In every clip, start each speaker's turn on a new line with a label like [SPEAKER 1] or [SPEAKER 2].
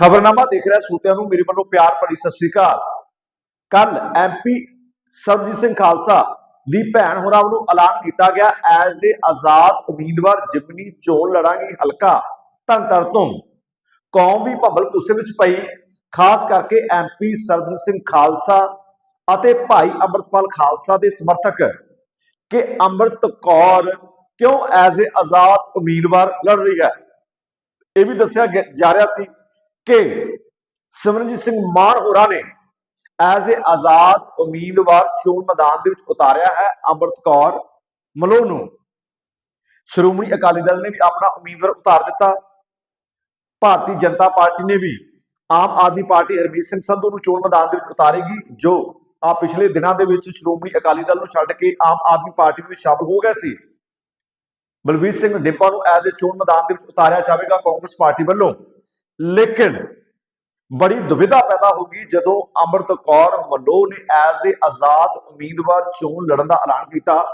[SPEAKER 1] ਖਬਰਨਾਮਾ ਦੇਖ ਰਿਹਾ ਸੂਤਿਆਂ ਨੂੰ, ਮੇਰੇ ਵੱਲੋਂ ਪਿਆਰ ਭਰੀ ਸਤਿ ਸ੍ਰੀ ਅਕਾਲ। ਕੱਲ ਐਮਪੀ ਸਰਬਜੀਤ ਸਿੰਘ ਖਾਲਸਾ ਦੀ ਭੈਣ ਹੋਰਾਂ ਨੂੰ ਐਲਾਨ ਕੀਤਾ ਗਿਆ, ਐਜ਼ ਏ ਆਜ਼ਾਦ ਉਮੀਦਵਾਰ ਜਿਮਨੀ ਚੋਣ ਲੜਾਂਗੀ, ਹਲਕਾ ਧੰਤਰ ਤੋਂ ਕੌਮ ਵੀ ਭੰਬਲ ਗੁੱਸੇ ਵਿੱਚ ਪਈ, ਖਾਸ ਕਰਕੇ ਐਮਪੀ ਸਰਬਜੀਤ ਸਿੰਘ ਖਾਲਸਾ ਅਤੇ ਭਾਈ ਅੰਮ੍ਰਿਤਪਾਲ ਖਾਲਸਾ ਦੇ ਸਮਰਥਕ ਕਿ ਅੰਮ੍ਰਿਤ ਕੌਰ ਕਿਉਂ ਐਜ਼ ਏ ਆਜ਼ਾਦ ਉਮੀਦਵਾਰ ਲੜ ਰਹੀ ਹੈ। ਇਹ ਵੀ ਦੱਸਿਆ ਜਾ ਰਿਹਾ ਸੀ ਕਿ ਸਿਮਰਨਜੀਤ ਸਿੰਘ ਮਾਨ ਹੋਰਾਂ ਨੇ ਐਜ਼ ਏ ਆਜ਼ਾਦ ਉਮੀਦਵਾਰ ਚੋਣ ਮੈਦਾਨ ਦੇ ਵਿੱਚ ਉਤਾਰਿਆ ਹੈ ਅੰਮ੍ਰਿਤ ਕੌਰ ਮਲੋ ਨੂੰ। ਸ਼੍ਰੋਮਣੀ ਅਕਾਲੀ ਦਲ ਨੇ ਵੀ ਆਪਣਾ ਉਮੀਦਵਾਰ ਉਤਾਰ ਦਿੱਤਾ। ਭਾਰਤੀ ਜਨਤਾ ਪਾਰਟੀ ਨੇ ਵੀ ਆਮ ਆਦਮੀ ਪਾਰਟੀ ਹਰਮੀਤ ਸਿੰਘ ਸੰਧੂ ਨੂੰ ਚੋਣ ਮੈਦਾਨ ਦੇ ਵਿੱਚ ਉਤਾਰੇਗੀ, ਜੋ ਆ ਪਿਛਲੇ ਦਿਨਾਂ ਦੇ ਵਿੱਚ ਸ਼੍ਰੋਮਣੀ ਅਕਾਲੀ ਦਲ ਨੂੰ ਛੱਡ ਕੇ ਆਮ ਆਦਮੀ ਪਾਰਟੀ ਦੇ ਵਿੱਚ ਸ਼ਾਮਲ ਹੋ ਗਏ ਸੀ। ਬਲਵੀਰ ਸਿੰਘ ਡਿੰਪਾ ਨੂੰ ਐਜ਼ ਏ ਚੋਣ ਮੈਦਾਨ ਦੇ ਵਿੱਚ ਉਤਾਰਿਆ ਜਾਵੇਗਾ ਕਾਂਗਰਸ ਪਾਰਟੀ ਵੱਲੋਂ। ਲੇਕਿਨ ਬੜੀ ਦੁਵਿਧਾ ਪੈਦਾ ਹੋ ਗਈ ਜਦੋਂ ਅੰਮ੍ਰਿਤ ਕੌਰ ਮੱਲੋ ਨੇ ਐਜ਼ ਏ ਆਜ਼ਾਦ ਉਮੀਦਵਾਰ ਚੋਣ ਲੜਨ ਦਾ ਐਲਾਨ ਕੀਤਾ।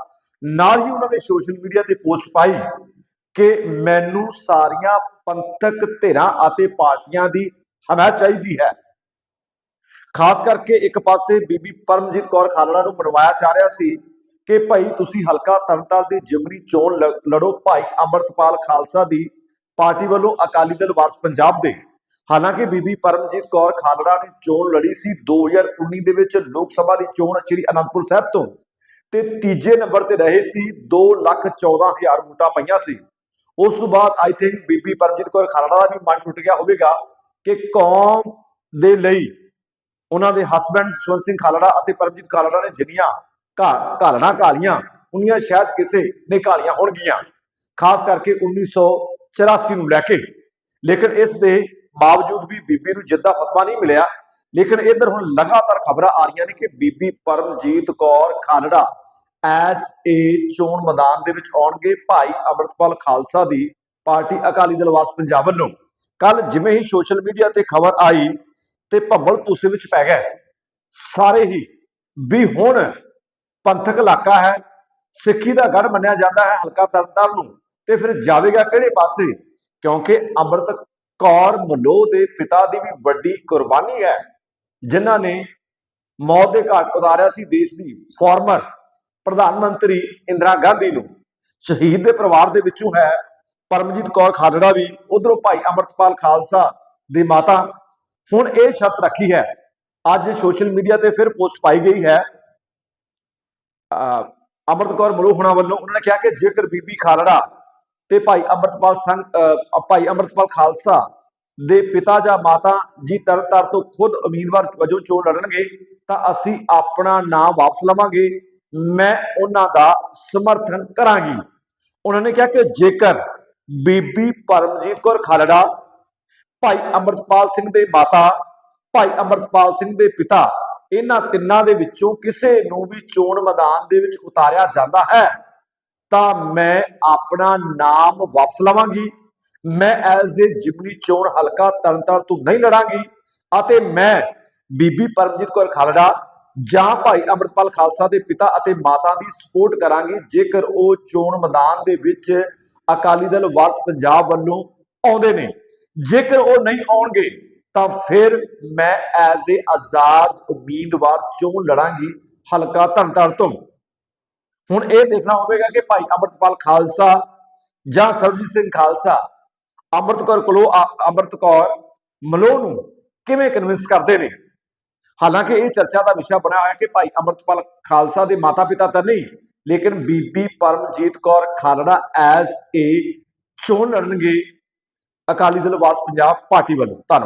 [SPEAKER 1] ਨਾਲ ਹੀ ਉਹਨਾਂ ਨੇ ਸੋਸ਼ਲ ਮੀਡੀਆ ਤੇ ਪੋਸਟ ਪਾਈ ਕਿ ਮੈਨੂੰ ਸਾਰੀਆਂ ਪੰਥਕ ਧਿਰਾਂ ਅਤੇ ਪਾਰਟੀਆਂ ਦੀ ਹਮਾਇਤ ਚਾਹੀਦੀ ਹੈ। ਖਾਸ ਕਰਕੇ ਇੱਕ ਪਾਸੇ ਬੀਬੀ ਪਰਮਜੀਤ ਕੌਰ ਖਾਲੜਾ ਨੂੰ ਮਨਵਾਇਆ ਜਾ ਰਿਹਾ ਸੀ ਕਿ ਭਾਈ ਤੁਸੀਂ ਹਲਕਾ ਤਰਨਤਾਰ ਦੀ ਜਿਮਨੀ ਚੋਣ ਲ- ਲੜੋ। ਭਾਈ ਅੰਮ੍ਰਿਤਪਾਲ ਖਾਲਸਾ ਦੀ ਪਾਰਟੀ ਵੱਲੋਂ ਅਕਾਲੀ ਦਲ ਵਾਰਸ ਪੰਜਾਬ ਦੇ। ਹਾਲਾਂਕਿ ਬੀਬੀ ਪਰਮਜੀਤ ਕੌਰ ਖਾਲੜਾ ਨੇ ਚੋਣ ਲੜੀ ਸੀ 2019 ਦੇ ਵਿੱਚ ਲੋਕ ਸਭਾ ਦੀ ਚੋਣ ਸ੍ਰੀ ਅਨੰਦਪੁਰ ਸਾਹਿਬ ਤੋਂ। ਤੇ ਤੀਜੇ ਨੰਬਰ ਤੇ ਰਹੇ ਸੀ 214000 ਵੋਟਾਂ ਪਈਆਂ ਸੀ। ਉਸ ਤੋਂ ਬਾਅਦ ਆਈ ਥਿੰਕ ਬੀਬੀ ਪਰਮਜੀਤ ਕੌਰ ਖਾਲੜਾ ਦਾ ਵੀ ਮਨ ਟੁੱਟ ਗਿਆ ਹੋਵੇਗਾ ਕਿ ਕੌਮ ਦੇ ਲਈ ਉਹਨਾਂ ਦੇ ਹਸਬੰਡ ਸਵੰਤ ਸਿੰਘ ਖਾਲੜਾ ਅਤੇ ਪਰਮਜੀਤ ਖਾਲੜਾ ਨੇ ਜਿੰਨੀਆਂ ਘਾ- ਘਾਲਣਾ ਘਾਲੀਆਂ, ਉਨੀਆਂ ਸ਼ਾਇਦ ਕਿਸੇ ਨੇ ਘਾਲੀਆਂ ਹੋਣਗੀਆਂ। ਖਾਸ ਕਰਕੇ 1984 ਨੂੰ ਲੈ ਕੇ। ਲੇਕਿਨ ਇਸ ਦੇ ਬਾਵਜੂਦ ਵੀ ਬੀਬੀ ਨੂੰ ਜਿੱਦਾਂ ਫਤਵਾ ਨਹੀਂ ਮਿਲਿਆ, ਲੇਕਿਨ ਇਧਰ ਹੁਣ ਲਗਾਤਾਰ ਖਬਰਾਂ ਆ ਰਹੀਆਂ ਨੇ ਕਿ ਬੀਬੀ ਪਰਮਜੀਤ ਕੌਰ ਖਾਲੜਾ ਐਸ ਏ ਚੋਣ ਮੈਦਾਨ ਦੇ ਵਿੱਚ ਆਉਣਗੇ। ਭਾਈ ਅਮਰਤਪਾਲ ਖਾਲਸਾ ਦੀ ਪਾਰਟੀ ਅਕਾਲੀ ਦਲ ਵਾਸ ਪੰਜਾਬ ਵੱਲੋਂ। ਕੱਲ ਜਿਵੇਂ ਹੀ ਸੋਸ਼ਲ ਮੀਡੀਆ ਤੇ ਖਬਰ ਆਈ ਤੇ ਭੰਬਲ ਭੂਸੇ ਵਿੱਚ ਪੈ ਗਏ ਸਾਰੇ ਹੀ ਵੀ ਹੁਣ ਪੰਥਕ ਇਲਾਕਾ ਹੈ, ਸਿੱਖੀ ਦਾ ਗੜ ਮੰਨਿਆ ਜਾਂਦਾ ਹੈ, ਹਲਕਾ ਤਰਨਤਾਰਨ ਨੂੰ। ਤੇ ਫਿਰ ਜਾਵੇਗਾ ਕਿਹੜੇ ਪਾਸੇ? ਕਿਉਂਕਿ ਅੰਮ੍ਰਿਤ ਕੌਰ ਮਲੋ ਦੇ ਪਿਤਾ ਦੀ ਵੀ ਵੱਡੀ ਕੁਰਬਾਨੀ ਹੈ, ਜਿਨ੍ਹਾਂ ਨੇ ਮੌਤ ਦੇ ਘਾਟ ਉਤਾਰਿਆ ਸੀ ਦੇਸ਼ ਦੀ ਫਾਰਮਰ ਪ੍ਰਧਾਨ ਮੰਤਰੀ ਇੰਦਰਾ ਗਾਂਧੀ ਨੂੰ। ਸ਼ਹੀਦ ਦੇ ਪਰਿਵਾਰ ਦੇ ਵਿੱਚੋਂ ਹੈ ਪਰਮਜੀਤ ਕੌਰ ਖਾਲੜਾ ਵੀ, ਉਧਰੋਂ ਭਾਈ ਅਮਰਤਪਾਲ ਖਾਲਸਾ ਦੀ ਮਾਤਾ। ਹੁਣ ਇਹ ਸ਼ਰਤ ਰੱਖੀ ਹੈ, ਅੱਜ ਸੋਸ਼ਲ ਮੀਡੀਆ ਤੇ ਫਿਰ ਪੋਸਟ ਪਾਈ ਗਈ ਹੈ, ਅਹ ਅੰਮ੍ਰਿਤ ਕੌਰ ਮਲੂ ਹੁਣਾ ਵੱਲੋਂ। ਉਹਨਾਂ ਨੇ ਕਿਹਾ ਕਿ ਜੇਕਰ ਬੀਬੀ ਖਾਲੜਾ ਤੇ ਭਾਈ ਅੰਮ੍ਰਿਤਪਾਲ ਸਿੰਘ, ਅਹ, ਭਾਈ ਅੰਮ੍ਰਿਤਪਾਲ ਖਾਲਸਾ ਦੇ ਪਿਤਾ ਜਾਂ ਮਾਤਾ ਜੀ ਤਰਤਰ ਤੋਂ ਖੁਦ ਉਮੀਦਵਾਰ ਵਜੋਂ ਚੋਣ ਲੜਨਗੇ, ਤਾਂ ਅਸੀਂ ਆਪਣਾ ਨਾਮ ਵਾਪਸ ਲਵਾਂਗੇ। ਮੈਂ ਉਹਨਾਂ ਦਾ ਸਮਰਥਨ ਕਰਾਂਗੀ। ਉਹਨਾਂ ਨੇ ਕਿਹਾ ਕਿ ਜੇਕਰ ਬੀਬੀ ਪਰਮਜੀਤ ਕੌਰ ਖਾਲੜਾ, ਭਾਈ ਅੰਮ੍ਰਿਤਪਾਲ ਸਿੰਘ ਦੇ ਮਾਤਾ, ਭਾਈ ਅੰਮ੍ਰਿਤਪਾਲ ਸਿੰਘ ਦੇ ਪਿਤਾ, ਇਹਨਾਂ ਤਿੰਨਾਂ ਦੇ ਵਿੱਚੋਂ ਕਿਸੇ ਨੂੰ ਵੀ ਚੋਣ ਮੈਦਾਨ ਦੇ ਵਿੱਚ ਉਤਾਰਿਆ ਜਾਂਦਾ ਹੈ। ਤਾਂ ਮੈਂ ਆਪਣਾ ਨਾਮ ਵਾਪਸ ਲਵਾਂਗੀ। ਮੈਂ ਐਜ਼ ਏ ਜਿਮਨੀ ਚੋਣ ਹਲਕਾ ਤਰਨਤਾਰਨ ਤੋਂ ਨਹੀਂ ਲੜਾਂਗੀ ਅਤੇ ਮੈਂ ਬੀਬੀ ਪਰਮਜੀਤ ਕੌਰ ਖਾਲੜਾ ਜਾਂ ਭਾਈ ਅੰਮ੍ਰਿਤਪਾਲ ਖਾਲਸਾ ਦੇ ਪਿਤਾ ਅਤੇ ਮਾਤਾ ਦੀ ਸਪੋਰਟ ਕਰਾਂਗੀ। ਜੇਕਰ ਉਹ ਚੋਣ ਮੈਦਾਨ ਦੇ ਵਿੱਚ ਅਕਾਲੀ ਦਲ ਵਾਰਸ ਪੰਜਾਬ ਵੱਲੋਂ ਆਉਂਦੇ ਨੇ। ਜੇਕਰ ਉਹ ਨਹੀਂ ਆਉਣਗੇ, ਤਾਂ ਫਿਰ ਮੈਂ ਐਜ਼ ਏ ਆਜ਼ਾਦ ਉਮੀਦਵਾਰ ਚੋਣ ਲੜਾਂਗੀ ਹਲਕਾ ਧੰਤਰ ਤੋਂ। ਹੁਣ ਇਹ ਦੇਖਣਾ ਹੋਵੇਗਾ ਕਿ ਭਾਈ ਅੰਮ੍ਰਿਤਪਾਲ ਖਾਲਸਾ ਜਾਂ ਸਰਬਜੀਤ ਸਿੰਘ ਖਾਲਸਾ ਅੰਮ੍ਰਿਤ ਕੌਰ ਕੋਲੋਂ ਅ- ਅੰਮ੍ਰਿਤ ਕੌਰ ਮਲੋ ਨੂੰ ਕਿਵੇਂ ਕਨਵਿੰਸ ਕਰਦੇ ਨੇ? ਹਾਲਾਂਕਿ ਇਹ ਚਰਚਾ ਦਾ ਵਿਸ਼ਾ ਬਣਿਆ ਹੋਇਆ ਕਿ ਭਾਈ ਅੰਮ੍ਰਿਤਪਾਲ ਖਾਲਸਾ ਦੇ ਮਾਤਾ ਪਿਤਾ ਤਾਂ ਨਹੀਂ, ਲੇਕਿਨ ਬੀਬੀ ਪਰਮਜੀਤ ਕੌਰ ਖਾਲੜਾ ਐਸ ਏ ਚੋਣ ਲੜਨਗੇ ਅਕਾਲੀ ਦਲ ਵਾਸ ਪੰਜਾਬ ਪਾਰਟੀ ਵੱਲੋਂ। ਧੰਨਵਾਦ।